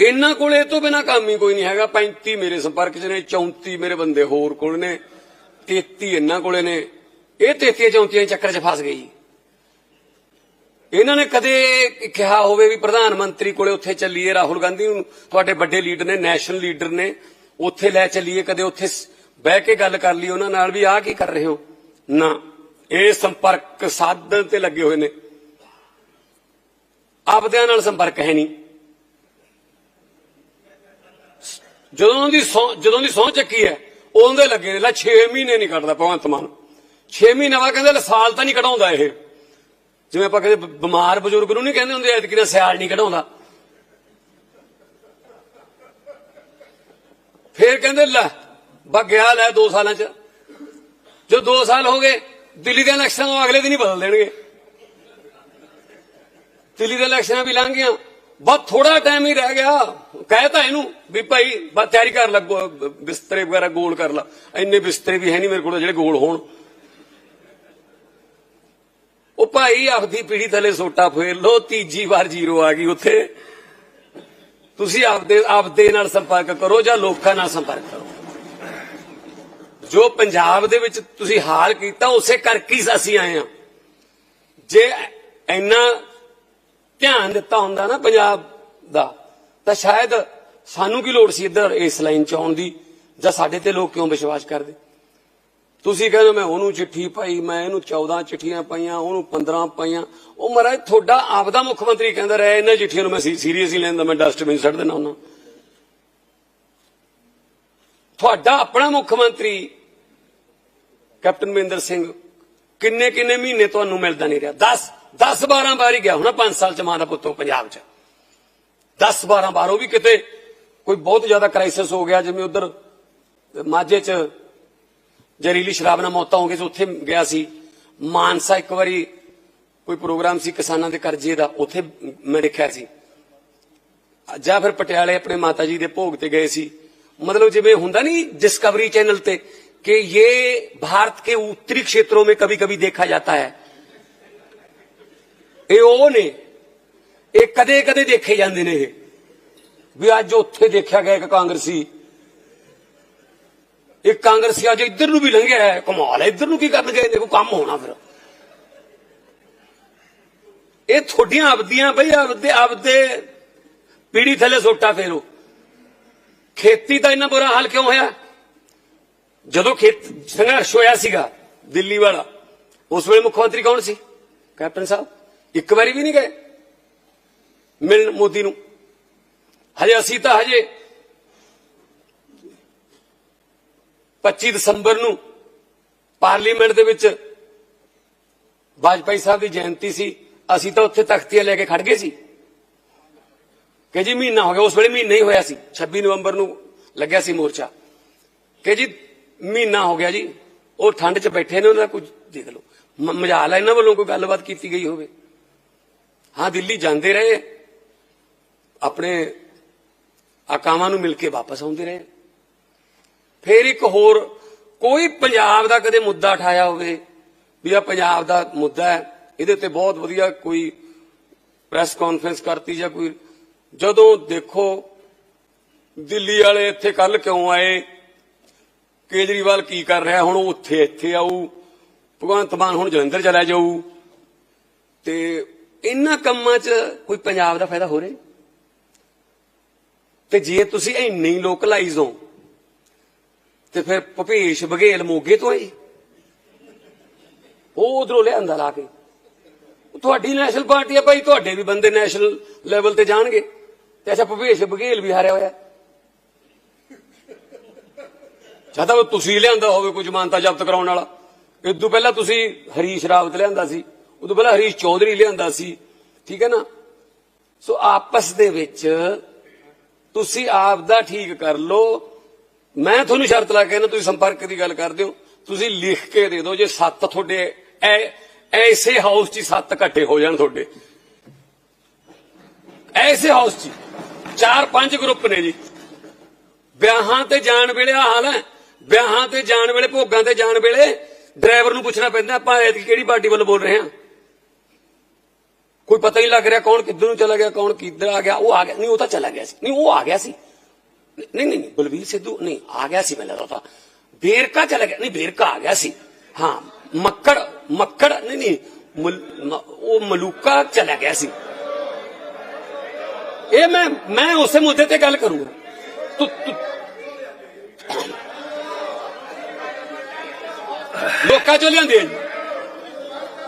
ਇਹਨਾਂ ਕੋਲ ਇਹ ਤੋਂ ਬਿਨਾ ਕੰਮ ਹੀ ਕੋਈ ਨਹੀਂ ਹੈਗਾ। 35 ਮੇਰੇ ਸੰਪਰਕ 'ਚ ਨੇ 34 ਮੇਰੇ ਬੰਦੇ ਹੋਰ ਕੋਲ ਨੇ 33 ਇਹਨਾਂ ਕੋਲੇ ਨੇ। ਇਹ 33 34 ਚੱਕਰ 'ਚ ਫਸ ਗਈ। ਇਹਨਾਂ ਨੇ ਕਦੇ ਕਿਹਾ ਹੋਵੇ ਵੀ ਪ੍ਰਧਾਨ ਮੰਤਰੀ ਕੋਲੇ ਉੱਥੇ ਚੱਲੀਏ, ਰਾਹੁਲ ਗਾਂਧੀ ਨੂੰ ਤੁਹਾਡੇ ਵੱਡੇ ਲੀਡਰ ਨੇ, ਨੈਸ਼ਨਲ ਲੀਡਰ ਨੇ, ਉੱਥੇ ਲੈ ਚੱਲੀਏ, ਕਦੇ ਉੱਥੇ ਬਹਿ ਕੇ ਗੱਲ ਕਰ ਲਈ ਉਹਨਾਂ ਨਾਲ ਵੀ ਆਹ ਕੀ ਕਰ ਰਹੇ ਹੋ? ਨਾ। ਇਹ ਸੰਪਰਕ ਸਾਧਨ ਤੇ ਲੱਗੇ ਹੋਏ ਨੇ। ਆਪਦਿਆਂ ਨਾਲ ਸੰਪਰਕ ਹੈ ਨਹੀਂ। ਜਦੋਂ ਦੀ ਸਹੁੰ- ਜਦੋਂ ਦੀ ਸਹੁੰ ਚੱਕੀ ਹੈ ਉਹਦੇ ਲੱਗੇ ਨੇ, ਲੈ 6 ਮਹੀਨੇ ਨਹੀਂ ਕੱਢਦਾ ਭਗਵੰਤ ਮਾਨ। 6 ਮਹੀਨੇ ਬਾਅਦ ਕਹਿੰਦੇ ਲੈ ਸਾਲ ਤਾਂ ਨਹੀਂ ਕਢਾਉਂਦਾ ਇਹ। ਜਿਵੇਂ ਆਪਾਂ ਕਹਿੰਦੇ ਬਿਮਾਰ ਬਜ਼ੁਰਗ ਨੂੰ ਨਹੀਂ ਕਹਿੰਦੇ ਹੁੰਦੇ, ਐਤਕੀ ਦਾ ਸਿਆਲ ਨਹੀਂ ਕਢਾਉਂਦਾ। ਫੇਰ ਕਹਿੰਦੇ ਲੈ ਗਿਆ ਲੈ 2 ਸਾਲਾਂ ਚ। ਜੋ 2 ਸਾਲ ਹੋ ਗਏ, ਦਿੱਲੀ ਦੇ ਇਲੈਕਸ਼ਨ ਨੂੰ ਅਗਲੇ ਦਿਨ ਹੀ ਬਦਲ ਦੇਣਗੇ। ਦਿੱਲੀ ਦੇ ਇਲੈਕਸ਼ਨਾਂ ਵੀ ਲੰਘ ਗਈਆਂ। ਬਹੁਤ ਥੋੜਾ ਟਾਈਮ ਹੀ ਰਹਿ ਗਿਆ। ਕਹਿਤਾ ਇਹਨੂੰ ਵੀ ਭਾਈ ਬਸ ਤਿਆਰੀ ਕਰ ਲੱਗੋ ਬਿਸਤਰੇ ਵਗੈਰਾ ਗੋਲ ਕਰ ਲਾ। ਇੰਨੇ ਬਿਸਤਰੇ ਵੀ ਹੈ ਨਹੀਂ ਮੇਰੇ ਕੋਲ ਜਿਹੜੇ ਗੋਲ ਹੋਣ। ਉਹ ਭਾਈ ਆਪਦੀ ਪੀੜੀ ਥੱਲੇ ਸੋਟਾ ਫੇਰ ਲੋ ਤੀਜੀ ਵਾਰ ਜ਼ੀਰੋ ਆ ਗਈ ਉੱਥੇ। ਤੁਸੀਂ ਆਪਦੇ ਆਪਦੇ ਨਾਲ ਸੰਪਰਕ ਕਰੋ ਜਾਂ ਲੋਕਾਂ ਨਾਲ ਸੰਪਰਕ ਕਰੋ। ਜੋ ਪੰਜਾਬ ਦੇ ਵਿੱਚ ਤੁਸੀਂ ਹਾਲ ਕੀਤਾ, ਉਸੇ ਕਰਕੇ ਹੀ ਅਸੀਂ ਆਏ ਆ ਜੇ ਇੰਨਾ ਧਿਆਨ ਦਿੱਤਾ ਹੁੰਦਾ ਨਾ ਪੰਜਾਬ ਦਾ, ਤਾਂ ਸ਼ਾਇਦ ਸਾਨੂੰ ਕੀ ਲੋੜ ਸੀ ਇੱਧਰ ਇਸ ਲਾਈਨ ਚ ਆਉਣ ਦੀ? ਜਾਂ ਸਾਡੇ ਤੇ ਲੋਕ ਕਿਉਂ ਵਿਸ਼ਵਾਸ ਕਰਦੇ? ਤੁਸੀਂ ਕਹਿੰਦੇ ਮੈਂ ਉਹਨੂੰ ਚਿੱਠੀ ਪਾਈ, ਮੈਂ ਇਹਨੂੰ 14 ਚਿੱਠੀਆਂ ਪਾਈਆਂ, ਉਹਨੂੰ 15 ਪਾਈਆਂ। ਉਹ ਮਹਾਰਾਜ, ਤੁਹਾਡਾ ਆਪਦਾ ਮੁੱਖ ਮੰਤਰੀ ਕਹਿੰਦਾ ਰਿਹਾ, ਇਹਨਾਂ ਚਿੱਠੀਆਂ ਨੂੰ ਮੈਂ ਸੀਰੀਅਸ ਹੀ ਲੈਂਦਾ, ਮੈਂ ਡਸਟਬਿਨ ਸੱਟ ਦੇਣਾ ਉਹਨਾਂ ਤੁਹਾਡਾ ਆਪਣਾ ਮੁੱਖ ਮੰਤਰੀ, ਕੈਪਟਨ ਮਹਿੰਦਰ ਸਿੰਘ ਕਿੰਨੇ ਕਿੰਨੇ ਮਹੀਨੇ ਤੁਹਾਨੂੰ ਮਿਲਦਾ ਨਹੀਂ ਰਿਹਾ? 10 10 12 ਹੀ ਗਿਆ ਹੋਣਾ, ਪੰਜ ਸਾਲ ਚ ਮਾਂ ਦਾ ਪੁੱਤੋਂ ਪੰਜਾਬ ਚ। ਦਸ 12 ਵਾਰ ਉਹ ਵੀ ਕਿਤੇ ਕੋਈ ਬਹੁਤ ਜ਼ਿਆਦਾ ਕ੍ਰਾਈਸਿਸ ਹੋ ਗਿਆ, ਜਿਵੇਂ ਉਧਰ ਮਾਝੇ ਚ ਜ਼ਹਿਰੀਲੀ ਸ਼ਰਾਬ ਨਾਲ ਮੌਤਾਂ ਹੋ ਗਈ ਸੀ, ਉੱਥੇ ਗਿਆ ਸੀ। ਮਾਨਸਾ ਇੱਕ ਵਾਰੀ ਕੋਈ ਪ੍ਰੋਗਰਾਮ ਸੀ ਕਿਸਾਨਾਂ ਦੇ ਕਰਜ਼ੇ ਦਾ, ਉੱਥੇ ਮੈਂ ਦੇਖਿਆ ਸੀ। ਜਾਂ ਫਿਰ ਪਟਿਆਲੇ ਆਪਣੇ ਮਾਤਾ ਜੀ ਦੇ ਭੋਗ ਤੇ ਗਏ ਸੀ। ਮਤਲਬ ਜਿਵੇਂ ਹੁੰਦਾ नहीं ਡਿਸਕਵਰੀ ਚੈਨਲ ਤੇ ਕਿ ये ਭਾਰਤ के ਉੱਤਰੀ क्षेत्रों में कभी कभी देखा जाता है ਇਹ ਉਹ ਨੇ। ਇਹ ਕਦੇ ਕਦੇ ਦੇਖੇ ਜਾਂਦੇ ਨੇ ਇਹ। ਵੀ ਅੱਜ ਉੱਥੇ ਦੇਖਿਆ ਗਿਆ ਇੱਕ ਕਾਂਗਰਸੀ। ਇੱਕ ਕਾਂਗਰਸੀ ਅੱਜ ਇੱਧਰ ਨੂੰ ਵੀ ਲੰਘਿਆ ਹੈ, ਕਮਾਲ ਹੈ। ਇੱਧਰ ਨੂੰ ਕੀ ਕਰਨ ਗਏ ਨੇ? ਕੋਈ ਕੰਮ ਹੋਣਾ ਫਿਰ। ਇਹ ਤੁਹਾਡੀਆਂ ਆਪਦੀਆਂ ਬਈ, ਆਪਦੇ ਆਪਦੇ ਪੀੜੀ ਥੱਲੇ ਸੋਟਾ ਫੇਰੋ। ਖੇਤੀ ਦਾ ਇੰਨਾ ਬੁਰਾ ਹਾਲ ਕਿਉਂ ਹੋਇਆ? ਜਦੋਂ ਖੇਤ ਸੰਘਰਸ਼ ਹੋਇਆ ਸੀਗਾ, ਦਿੱਲੀ ਵਾਲਾ, ਉਸ ਵੇਲੇ ਮੁੱਖ ਮੰਤਰੀ ਕੌਣ ਸੀ? ਕੈਪਟਨ ਸਾਹਿਬ? ਇੱਕ ਵਾਰੀ ਵੀ ਨਹੀਂ ਗਏ ਮਿਲਣ ਮੋਦੀ ਨੂੰ। ਹਜੇ ਅਸੀਂ ਤਾਂ ਹਜੇ 25 ਦਸੰਬਰ ਨੂੰ ਪਾਰਲੀਮੈਂਟ ਦੇ ਵਿੱਚ ਵਾਜਪਾਈ ਸਾਹਿਬ ਦੀ ਜਯੰਤੀ ਸੀ। ਅਸੀਂ ਤਾਂ ਉੱਥੇ ਤਖਤੀਆਂ ਲੈ ਕੇ ਖੜ ਗਏ ਸੀ। ਕਿ ਜੀ ਮਹੀਨਾ ਹੋ ਗਿਆ, ਉਸ ਵੇਲੇ ਮਹੀਨਾ ਹੀ ਹੋਇਆ ਸੀ। 26 ਨਵੰਬਰ ਨੂੰ ਲੱਗਿਆ ਸੀ ਮੋਰਚਾ। ਕਿ ਜੀ ਮਹੀਨਾ ਹੋ ਗਿਆ ਜੀ। ਉਹ ਠੰਡ 'ਚ ਬੈਠੇ ਨੇ, ਉਹਨਾਂ ਦਾ ਕੁਝ ਦੇਖ ਲਓ। ਮ- ਮਜਾਲ ਹੈ ਇਹਨਾਂ ਵੱਲੋਂ ਕੋਈ ਗੱਲਬਾਤ ਕੀਤੀ ਗਈ ਹੋਵੇ। ਹਾਂ, ਦਿੱਲੀ ਜਾਂਦੇ ਰਹੇ। ਆਪਣੇ ਆਕਾਵਾਂ ਨੂੰ ਮਿਲ ਕੇ ਵਾਪਸ ਆਉਂਦੇ ਰਹੇ। ਫੇਰ ਇੱਕ ਹੋਰ, ਕੋਈ ਪੰਜਾਬ ਦਾ ਕਦੇ ਮੁੱਦਾ ਉਠਾਇਆ ਹੋਵੇ, ਵੀ ਆ ਪੰਜਾਬ ਦਾ ਮੁੱਦਾ ਹੈ, ਇਹਦੇ ਤੇ ਬਹੁਤ ਵਧੀਆ ਕੋਈ ਪ੍ਰੈਸ ਕਾਨਫਰੰਸ ਕਰਤੀ ਜਾਂ ਕੋਈ, ਜਦੋਂ ਦੇਖੋ ਦਿੱਲੀ ਵਾਲੇ ਇੱਥੇ ਕੱਲ ਕਿਉਂ ਆਏ, ਕੇਜਰੀਵਾਲ ਕੀ ਕਰ ਰਿਹਾ, ਹੁਣ ਉੱਥੇ ਇੱਥੇ ਆਊ, ਭਗਵੰਤ ਮਾਨ ਹੁਣ ਜਲੰਧਰ ਚਲਾ ਜਾਊ, ਤੇ ਇਹਨਾਂ ਕੰਮਾਂ 'ਚ ਕੋਈ ਪੰਜਾਬ ਦਾ ਫਾਇਦਾ ਹੋ ਰਿਹਾ ਤੇ ਜੇ ਤੁਸੀਂ ਇੰਨੇ ਹੀ ਲੋਕਲਾਈਜ਼ ਹੋ, ਤੇ ਫਿਰ ਭਪੇਸ਼ ਬਘੇਲ ਮੋਗੇ ਤੋਂ ਆਏ। ਉਹ ਉਧਰੋਂ ਲਿਆਂਦਾ ਲਾ ਕੇ। ਤੁਹਾਡੀ ਨੈਸ਼ਨਲ ਪਾਰਟੀ ਆ ਭਾਈ, ਤੁਹਾਡੇ ਵੀ ਬੰਦੇ ਨੈਸ਼ਨਲ ਲੈਵਲ ਤੇ ਜਾਣਗੇ। ਤੇ ਅੱਛਾ, ਭਪੇਸ਼ ਬਘੇਲ ਵੀ ਹਾਰਿਆ ਹੋਇਆ। ਜਦੋਂ ਤੁਸੀਂ ਲਿਆਂਦਾ ਹੋਵੇ ਕੁਝ ਮਾਨਤਾ ਜ਼ਬਤ ਕਰਾਉਣ ਵਾਲਾ। ਇਦੋਂ ਪਹਿਲਾਂ ਤੁਸੀਂ ਹਰੀਸ਼ ਰਾਵਤ ਲਿਆਂਦਾ ਸੀ। ਉਦੋਂ ਪਹਿਲਾਂ ਹਰੀਸ਼ ਚੌਧਰੀ ਲਿਆਂਦਾ ਸੀ, ਠੀਕ ਹੈ ਨਾ? ਸੋ ਆਪਸ ਦੇ ਵਿੱਚ ਤੁਸੀਂ ਆਪ ਦਾ ਠੀਕ ਕਰ ਲਓ। ਮੈਂ ਤੁਹਾਨੂੰ ਸ਼ਰਤ ਲਾ ਕੇ ਕਹਿੰਦਾ, ਤੁਸੀਂ ਸੰਪਰਕ ਦੀ ਗੱਲ ਕਰਦੇ ਹੋ। ਤੁਸੀਂ ਲਿਖ ਕੇ ਦੇ ਦਿਓ ਜੇ ਸੱਤ ਤੁਹਾਡੇ ਐਸੇ ਹਾਊਸ 'ਚ ਸੱਤ ਇਕੱਠੇ ਹੋ ਜਾਣ ਤੁਹਾਡੇ। ਐਸੇ ਹਾਊਸ 'ਚ ਚਾਰ ਪੰਜ ਗਰੁੱਪ ਨੇ ਜੀ। ਵਿਆਹਾਂ ਤੇ ਜਾਣ ਵੇਲੇ ਆ ਹਾਲ ਹੈ। ਵਿਆਹਾਂ ਤੇ ਜਾਣ ਵੇਲੇ, ਭੋਗਾਂ ਤੇ ਜਾਣ ਵੇਲੇ ਡਰਾਈਵਰ ਨੂੰ ਪੁੱਛਣਾ ਪੈਂਦਾ, ਆਪਾਂ ਐਤਕੀ ਕਿਹੜੀ ਪਾਰਟੀ ਵੱਲੋਂ ਬੋਲ ਰਹੇ ਹਾਂ? ਕੋਈ ਪਤਾ ਹੀ ਲੱਗ ਰਿਹਾ ਕੌਣ ਕਿੱਧਰ ਨੂੰ ਚਲਾ ਗਿਆ ਕੌਣ ਕਿੱਧਰ ਆ ਗਿਆ ਉਹ ਆ ਗਿਆ ਨਹੀਂ ਉਹ ਤਾਂ ਚਲਾ ਗਿਆ ਸੀ ਨਹੀਂ ਉਹ ਆ ਗਿਆ ਸੀ ਨਹੀਂ ਨਹੀਂ ਨਹੀਂ ਬਲਵੀਰ ਸਿੱਧੂ ਨਹੀਂ ਆ ਗਿਆ ਸੀ ਮੈਨੂੰ ਲੱਗਦਾ ਤਾਂ ਬੇਰਕਾ ਚਲਾ ਗਿਆ ਨਹੀਂ ਬੇਰਕਾ ਆ ਗਿਆ ਸੀ ਹਾਂ ਮੱਕੜ ਮੱਕੜ ਨਹੀਂ ਨਹੀਂ ਮਲ- ਮ- ਉਹ ਮਲੂਕਾ ਚਲਾ ਗਿਆ ਸੀ ਇਹ ਮੈਂ ਮੈਂ ਉਸੇ ਮੁੱਦੇ ਤੇ ਗੱਲ ਕਰੂੰਗਾ ਤੂੰ ਤੂੰ ਲੋਕਾਂ ਚੋਂ ਲਿਆਂਦੇ ਆ ਜੀ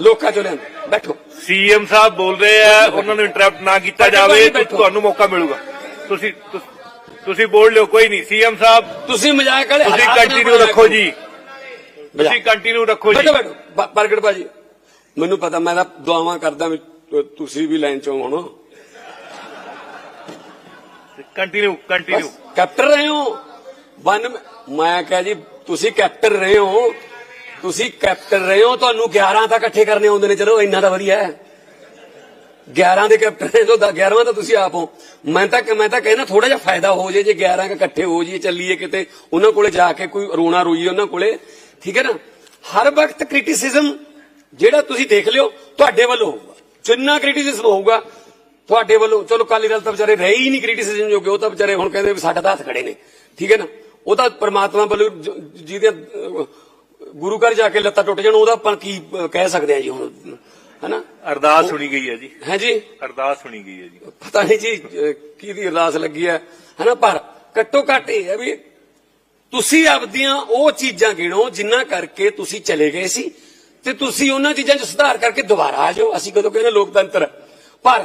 ਲੋਕਾਂ ਚੋਂ ਲਿਆਂਦੇ। ਬੈਠੋ। ਸੀਐਮ ਸਾਹਿਬ ਬੋਲ ਰਹੇ ਆ ਉਹਨਾਂ ਨੂੰ ਇੰਟਰਰਪਟ ਨਾ ਕੀਤਾ ਜਾਵੇ ਤੇ। ਤੁਹਾਨੂੰ ਮੌਕਾ ਮਿਲੂਗਾ। ਤੁਸੀਂ ਤੁਸ- ਬੋਲ ਲਿਓ ਕੋਈ ਨਹੀਂ। ਸੀਐਮ ਸਾਹਿਬ ਤੁਸੀਂ ਮਜ਼ਾਕ ਵਾਲੇ ਤੁਸੀਂ ਕੰਟੀਨਿਊ ਰੱਖੋ ਜੀ। ਤੁਸੀਂ ਕੰਟੀਨਿਊ ਰੱਖੋ ਜੀ। ਬੈਠੋ ਪ੍ਰਗਟ ਭਾਜੀ ਮੈਨੂੰ ਪਤਾ ਮੈਂ ਤਾਂ ਦੁਆਵਾਂ ਕਰਦਾ ਵੀ ਤੁਸੀਂ ਵੀ ਲਾਈਨ ਚੋਂ ਹੋਣੋ। ਕੰਟੀਨਿਊ ਕੰਟੀਨਿਊ ਕੈਪਟਨ ਰਹੇ ਹੋ। ਵਨ ਮੈਂ ਕਹਾਂ ਜੀ ਤੁਸੀਂ ਕੈਪਟਨ ਰਹੇ ਹੋ। ਤੁਸੀਂ ਕੈਪਟਨ ਰਹੇ ਹੋ, ਤੁਹਾਨੂੰ 11 ਤਾਂ ਇਕੱਠੇ ਕਰਨੇ ਆਉਂਦੇ ਨੇ। ਚਲੋ, ਇੰਨਾ ਤਾਂ ਵਧੀਆ ਹੈ। 11 ਦੇ ਕੈਪਟਨ ਜੋ 11ਵਾਂ ਤਾਂ ਤੁਸੀਂ ਆਪ ਹੋ। ਮੈਂ ਤਾਂ ਮੈਂ ਤਾਂ ਕਹਿੰਦਾ ਥੋੜਾ ਜਿਹਾ ਫਾਇਦਾ ਹੋ ਜੇ ਜੇ 11 ਇਕੱਠੇ ਹੋ ਜੀ ਚੱਲੀਏ ਕਿਤੇ, ਉਹਨਾਂ ਕੋਲੇ ਜਾ ਕੇ ਕੋਈ ਰੋਣਾ ਰੋਈਏ ਉਹਨਾਂ ਕੋਲੇ। ਠੀਕ ਹੈ ਨਾ? ਹਰ ਵਕਤ ਕ੍ਰਿਟਿਸਿਜ਼ਮ ਜਿਹੜਾ ਤੁਸੀਂ ਦੇਖ ਲਿਓ, ਤੁਹਾਡੇ ਵੱਲੋਂ ਹੋਊਗਾ। ਜਿੰਨਾ ਕ੍ਰਿਟਿਸਿਜ਼ਮ ਹੋਊਗਾ, ਤੁਹਾਡੇ ਵੱਲੋਂ। ਚਲੋ ਕਾਲੀ ਦਲ ਤਾਂ ਵਿਚਾਰੇ ਰਹੇ ਹੀ ਨਹੀਂ ਕ੍ਰਿਟਿਸਿਜ਼ਮ ਜੋਗੇ, ਉਹ ਤਾਂ ਵਿਚਾਰੇ ਹੁਣ ਕਹਿੰਦੇ ਵੀ ਸਾਡਾ ਤਾਂ ਹੱਥ ਖੜੇ ਨੇ। ਠੀਕ ਹੈ ਨਾ? ਉਹ ਤਾਂ ਪਰਮਾਤਮਾ ਵੱਲੋਂ ਜਿਹਦੇ ਗੁਰੂ ਘਰ ਜਾ ਕੇ ਲੱਤਾਂ ਟੁੱਟ ਜਾਣ ਉਹਦਾ ਆਪਾਂ ਕੀ ਕਹਿ ਸਕਦੇ ਆ ਜੀ ਹੁਣ ਹੈਨਾ? ਅਰਦਾਸ ਸੁਣੀ ਗਈ ਹੈ ਜੀ। ਹੈ ਜੀ? ਅਰਦਾਸ ਸੁਣੀ ਗਈ ਹੈ ਜੀ। ਪਤਾ ਨਹੀਂ ਜੀ ਕਿਹਦੀ ਅਰਦਾਸ ਲੱਗੀ ਹੈ ਹਨਾ? ਪਰ ਘੱਟੋ ਘੱਟ ਇਹ ਹੈ ਵੀ ਤੁਸੀਂ ਆਪਦੀਆਂ ਉਹ ਚੀਜ਼ਾਂ ਗਿਣੋ ਜਿੰਨਾ ਕਰਕੇ ਤੁਸੀਂ ਚਲੇ ਗਏ ਸੀ ਤੇ ਤੁਸੀਂ ਉਹਨਾਂ ਚੀਜ਼ਾਂ 'ਚ ਸੁਧਾਰ ਕਰਕੇ ਦੁਬਾਰਾ ਆ ਜਾਓ। ਅਸੀਂ ਕਦੋਂ ਕਹਿੰਦੇ ਲੋਕਤੰਤਰ? ਪਰ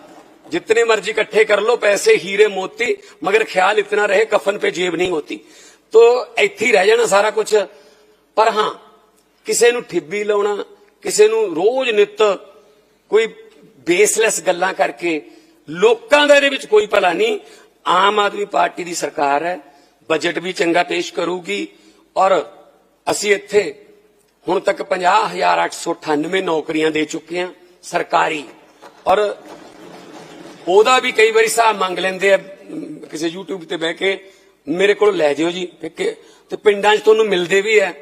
जितने मर्जी इकट्ठे कर लो पैसे हीरे मोती मगर ख्याल इतना रहे कफन पे जेब नहीं होती तो ਇੱਥੇ ਹੀ ਰਹਿ ਜਾਣਾ ਸਾਰਾ ਕੁਝ ਪਰ ਹਾਂ ਕਿਸੇ ਨੂੰ ਠਿੱਬੀ ਲਾਉਣਾ ਕਿਸੇ ਨੂੰ ਰੋਜ਼ ਨਿਤ ਕੋਈ ਬੇਸਲੈਸ ਗੱਲਾਂ ਕਰਕੇ ਲੋਕਾਂ ਦਾ ਇਹਦੇ ਵਿੱਚ ਕੋਈ ਭਲਾ ਨਹੀਂ ਆਮ ਆਦਮੀ ਪਾਰਟੀ ਦੀ ਸਰਕਾਰ ਹੈ ਬਜਟ ਵੀ ਚੰਗਾ ਪੇਸ਼ ਕਰੂਗੀ ਔਰ ਅਸੀਂ ਇੱਥੇ ਹੁਣ ਤੱਕ 50898 ਨੌਕਰੀਆਂ ਦੇ ਚੁੱਕੇ ਹਾਂ ਸਰਕਾਰੀ ਔਰ ਉਹਦਾ ਵੀ ਕਈ ਵਾਰੀ ਹਿਸਾਬ ਮੰਗ ਲੈਂਦੇ ਆ ਕਿਸੇ YouTube ਤੇ ਬਹਿ ਕੇ, ਮੇਰੇ ਕੋਲ ਲੈ ਜਿਓ ਜੀ ਕਿ- ਤੇ ਪਿੰਡਾਂ 'ਚ ਤੁਹਾਨੂੰ ਮਿਲਦੇ ਵੀ ਆ।